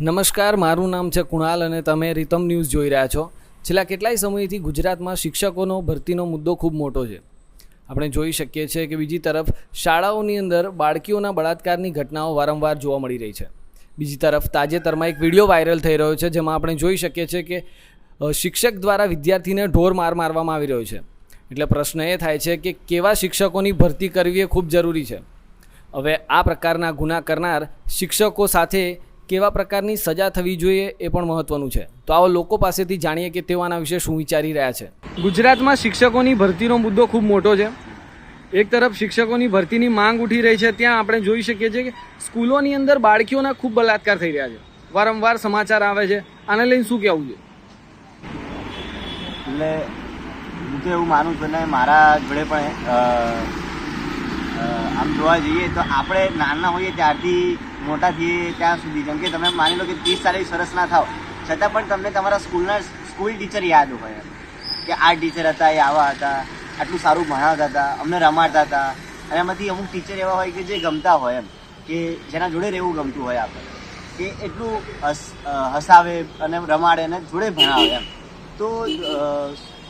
નમસ્કાર, મારું નામ છે કુણાલ અને તમે રીતમ ન્યૂઝ જોઈ રહ્યા છો. છેલ્લા કેટલાય સમયથી ગુજરાતમાં શિક્ષકોનો, ભરતીનો મુદ્દો ખૂબ મોટો છે. આપણે જોઈ શકીએ છીએ કે બીજી તરફ શાળાઓની અંદર બાળકીઓના બળાત્કારની ઘટનાઓ વારંવાર જોવા મળી રહી છે. બીજી તરફ તાજેતરમાં એક વીડિયો વાયરલ થઈ રહ્યો છે, જેમાં આપણે જોઈ શકીએ છીએ કે શિક્ષક દ્વારા વિદ્યાર્થીને ઢોર માર મારવામાં આવી રહ્યો છે. એટલે પ્રશ્ન એ થાય છે કે કેવા શિક્ષકોની ભરતી કરવી એ ખૂબ જરૂરી છે. હવે આ પ્રકારના ગુના કરનાર શિક્ષકો સાથે કેવા પ્રકારની સજા થવી જોઈએ એ પણ મહત્વનું છે. તો આવો લોકો પાસેથી જાણીએ કે તેઓ આના વિશે શું વિચારી રહ્યા છે. ગુજરાતમાં શિક્ષકોની ભરતીનો મુદ્દો ખૂબ મોટો છે. એક તરફ શિક્ષકોની ભરતીની માંગ ઉઠી રહી છે ત્યાં આપણે જોઈ શકીએ છીએ કે સ્કૂલોની અંદર બાળકીઓના ખૂબ બલાત્કાર થઈ રહ્યા છે. વારંવાર સમાચાર આવે છે. આને લઈને શું કહેવું છે? એટલે હું તો એવું માનું છું ને મારા જોડે પણ આમ જોવા જઈએ તો આપણે નાના હોઈએ ત્યારથી મોટા થઈએ ત્યાં સુધી. જેમ કે તમે માની લો કે ત્રીસ ચાલીસ વર્ષના થાવ છતાં પણ તમને તમારા સ્કૂલના સ્કૂલ ટીચર યાદ હોય. કે આ ટીચર હતા, એ આવા હતા, આટલું સારું ભણાવતા હતા, અમને રમાડતા હતા. અને એમાંથી અમુક ટીચર એવા હોય કે જે ગમતા હોય એમ, કે જેના જોડે રહેવું ગમતું હોય આપણે કે એટલું હસ હસાવે અને રમાડે અને જોડે ભણાવે એમ. તો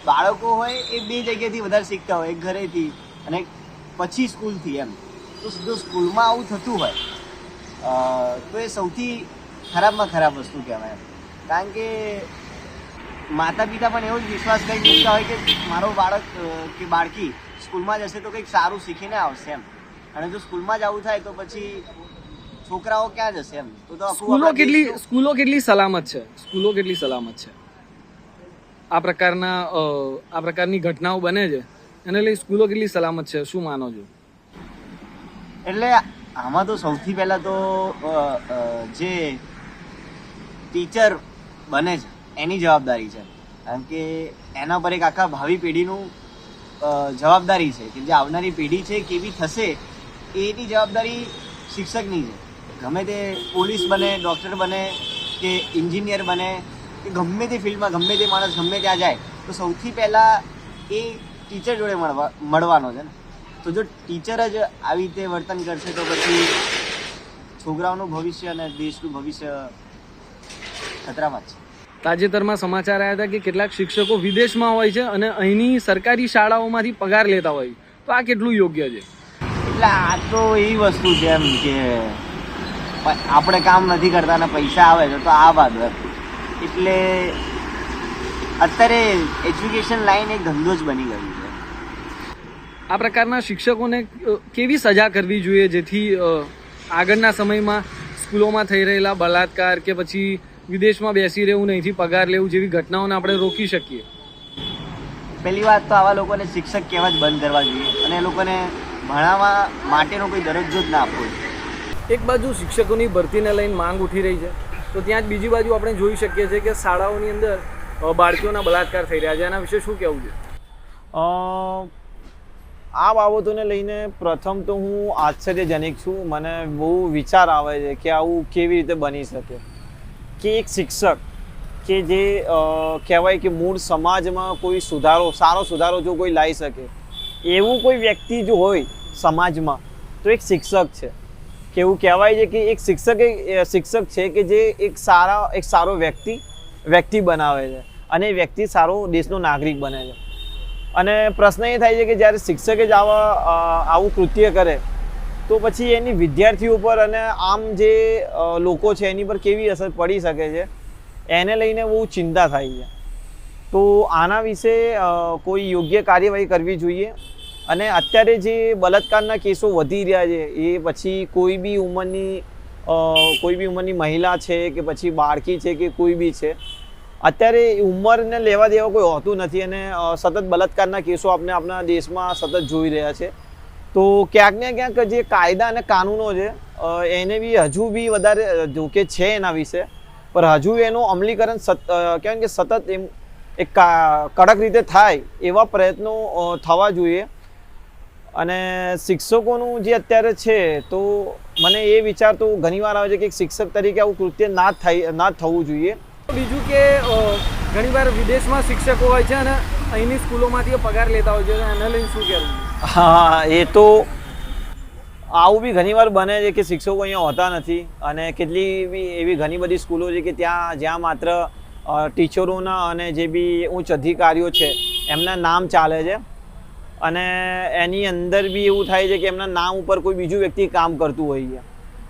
બાળકો હોય એ બે જગ્યાથી વધારે શીખતા હોય. એક ઘરેથી અને પછી સ્કૂલથી એમ. તો જો સ્કૂલમાં આવું થતું હોય. તો એ સૌથી ખરાબમાં ખરાબ વસ્તુ કહેવાય. કારણ કે માતા પિતા પણ એવો જ વિશ્વાસ કંઈક મૂકતા હોય કે મારો બાળક કે બાળકી સ્કૂલમાં જશે તો કંઈક સારું શીખીને આવશે એમ. અને જો સ્કૂલમાં જ આવું થાય તો પછી છોકરાઓ ક્યાં જશે એમ? તો તો સ્કૂલો કેટલી સ્કૂલો કેટલી સલામત છે? સ્કૂલો કેટલી સલામત છે? આ પ્રકારના આ પ્રકારની ઘટનાઓ બને છે. એને લઈ સ્કૂલો કેટલી સલામત છે? શું માનો છો? એટલે આમાં તો સૌથી પહેલાં તો જે ટીચર બને છે, એની જવાબદારી છે. કારણ કે એના પર એક આખા ભાવિ પેઢીનું જવાબદારી છે કે જે આવનારી પેઢી છે, કેવી થશે, એની જવાબદારી શિક્ષકની છે. ગમે તે પોલીસ બને, ડૉક્ટર બને, કે એન્જિનિયર બને, કે ગમે તે ફિલ્ડમાં ગમે તે માણસ ગમે ત્યાં જાય, તો સૌથી પહેલાં એ ટીચર જોડે મળવા, મળવાનો છે ને. તો જો ટીચર જ આવી રીતે વર્તન કરશે તો પછી છોકરાઓનું ભવિષ્ય અને દેશનું ભવિષ્ય ખતરામાં છે. તાજેતરમાં સમાચાર આવ્યા હતા કે કેટલાક શિક્ષકો વિદેશમાં હોય છે અને અહીંની સરકારી શાળાઓમાંથી પગાર લેતા હોય તો આ કેટલું યોગ્ય છે? એટલે આ તો એવી વસ્તુ છે એમ કે આપણે કામ નથી કરતા ને પૈસા આવે છે તો આ વાત હોય. એટલે અત્યારે એજ્યુકેશન લાઈન એક ધંધો જ બની ગયું છે. આ પ્રકારના શિક્ષકોને કેવી સજા કરવી જોઈએ જેથી આગળના સમયમાં સ્કૂલોમાં થઈ રહેલા બલાત્કાર કે પછી વિદેશમાં બેસી રહેવું નહીંથી પગાર લેવું જેવી ઘટનાઓને આપણે રોકી શકીએ? પહેલી વાત તો આવા લોકોને શિક્ષક કહેવા જ બંધ કરવા જોઈએ અને એ લોકોને ભણાવવા માટેનો કોઈ દરજ્જો જ ના આપવો જોઈએ. એક બાજુ શિક્ષકોની ભરતીને લઈને માંગ ઉઠી રહી છે તો ત્યાં જ બીજી બાજુ આપણે જોઈ શકીએ છીએ કે શાળાઓની અંદર બાળકીઓના બલાત્કાર થઈ રહ્યા છે. એના વિશે શું કહેવું છે? અ, આ બાબતોને લઈને પ્રથમ તો હું આશ્ચર્યજનક છું. મને બહુ વિચાર આવે છે કે આવું કેવી રીતે બની શકે. કે એક શિક્ષક કે જે કહેવાય કે મૂળ સમાજમાં કોઈ સુધારો, સારો સુધારો જો કોઈ લાવી શકે, એવું કોઈ વ્યક્તિ જો હોય સમાજમાં, તો એક શિક્ષક છે. કે એવું કહેવાય છે કે એક શિક્ષક શિક્ષક છે કે જે એક સારા, એક સારો વ્યક્તિ વ્યક્તિ બનાવે છે અને વ્યક્તિ સારો દેશનો નાગરિક બને છે. અને પ્રશ્ન એ થાય છે કે જ્યારે શિક્ષકે જ આવા આવું કૃત્ય કરે, તો પછી એની વિદ્યાર્થીઓ પર અને આમ જે લોકો છે એની પર કેવી અસર પડી શકે છે, એને લઈને બહુ ચિંતા થાય છે. તો આના વિશે કોઈ યોગ્ય કાર્યવાહી કરવી જોઈએ અને અત્યારે જે બલાત્કારના કેસો વધી રહ્યા છે, એ પછી કોઈ બી ઉંમરની કોઈ બી ઉંમરની મહિલા છે કે પછી બાળકી છે કે કોઈ બી છે અત્યારે ઉંમરને લેવા દેવા કોઈ હોતું નથી અને સતત બલાત્કારના કેસો આપણે આપણા દેશમાં સતત જોઈ રહ્યા છે. તો ક્યાંક ને ક્યાંક જે કાયદા અને કાનૂનો છે એને બી હજુ બી વધારે જોકે છે એના વિશે. પણ હજુ એનું અમલીકરણ સત કહેવાય કે સતત એમ, એક કડક રીતે થાય એવા પ્રયત્નો થવા જોઈએ. અને શિક્ષકોનું જે અત્યારે છે, તો મને એ વિચાર તો ઘણીવાર આવે છે કે શિક્ષક તરીકે આવું કૃત્ય ના થાય, ના થવું જોઈએ. બીજું કે ઘણીવાર વિદેશમાં શિક્ષકો હોય છે અને અહીંની સ્કૂલોમાંથી પગાર લેતા હોય છે એને લઈને શું કહેવું? હા, એ તો આવું બી ઘણીવાર બને છે કે શિક્ષકો અહીંયા હોતા નથી અને કેટલી બી એવી ઘણી બધી સ્કૂલો છે કે ત્યાં જ્યાં માત્ર ટીચરોના અને જે બી ઉચ્ચ અધિકારીઓ છે, એમના નામ ચાલે છે. અને એની અંદર બી એવું થાય છે કે એમના નામ ઉપર કોઈ બીજું વ્યક્તિ કામ કરતું હોય છે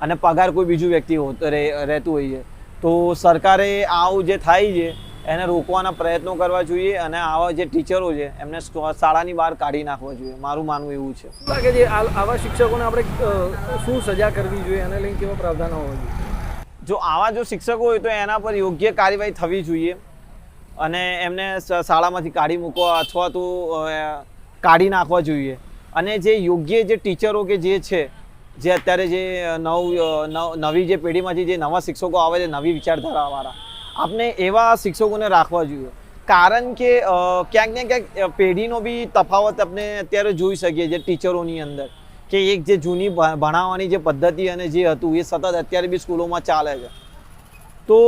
અને પગાર કોઈ બીજું વ્યક્તિ હોત- રહેતું હોય છે. તો સરકારે આવું જે થાય છે એને રોકવાના પ્રયત્નો કરવા જોઈએ અને આવા જે ટીચરો છે એમને શાળાની બહાર કાઢી નાખવા જોઈએ. મારું માનવું એવું છે. લાગે છે આ- આવા શિક્ષકોને આપણે શું સજા કરવી જોઈએ? એને લઈને કેવા પ્રાવધાન હોવા જોઈએ? જો આવા જો શિક્ષકો હોય તો એના પર યોગ્ય કાર્યવાહી થવી જોઈએ અને એમને શાળામાંથી કાઢી મૂકવા અથવા તો કાઢી નાખવા જોઈએ. અને જે યોગ્ય જે ટીચરો કે જે છે જે અત્યારે જે નવ નવી જે પેઢીમાંથી જે નવા શિક્ષકો આવે છે, નવી વિચારધારાવાળા આપણે એવા શિક્ષકોને રાખવા જોઈએ. કારણ કે ક્યાંક ને ક્યાંક પેઢીનો બી તફાવત આપણે અત્યારે જોઈ શકીએ છીએ ટીચરોની અંદર, કે એક જે જૂની ભણાવવાની જે પદ્ધતિ અને જે હતું, એ સતત અત્યારે બી સ્કૂલોમાં ચાલે છે. તો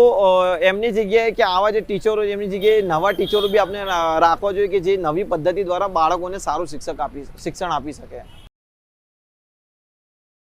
એમની જગ્યાએ કે આવા જે ટીચરો એમની જગ્યાએ નવા ટીચરો બી આપણે રાખવા જોઈએ કે જે નવી પદ્ધતિ દ્વારા બાળકોને સારું શિક્ષક આપી, શિક્ષણ આપી શકે.